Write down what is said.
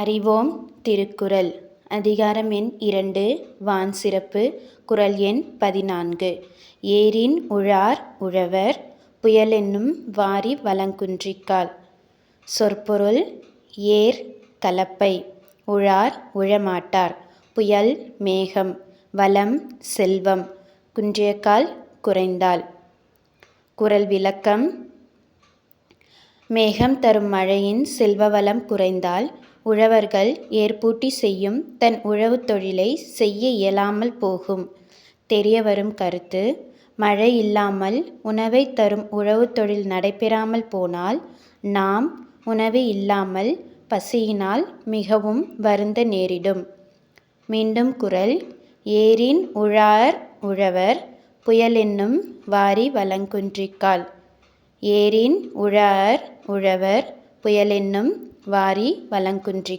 அறிவோம் திருக்குறள். அதிகாரம் எண் இரண்டு வான் சிறப்பு குறள் எண் பதினான்கு. ஏரின் உழார் உழவர் புயலென்னும் வாரி வளங்குன்றிக்கால் சொற்பொருள் ஏர் கலப்பை உழார் உழமாட்டார் புயல் மேகம் வளம் செல்வம் குன்றியக்கால் குறைந்தால். குறள் விளக்கம் மேகம் தரும் மழையின் செல்வ வளம் குறைந்தால் உழவர்கள் ஏர்பூட்டி செய்யும் தன் உழவுத் தொழிலை செய்ய இயலாமல் போகும். தெரியவரும் கருத்து மழை இல்லாமல் உணவை தரும் உழவுத் தொழில் நடைபெறாமல் போனால் நாம் உணவு இல்லாமல் பசியினால் மிகவும் வருந்த நேரிடும். மீண்டும் குரல் ஏரின் உழார் உழவர் புயலென்னும் வாரி வளங்குன்றிக்கால் ஏரின் உழார் உழவர் புயலென்னும் வாரி வலங்குன்றி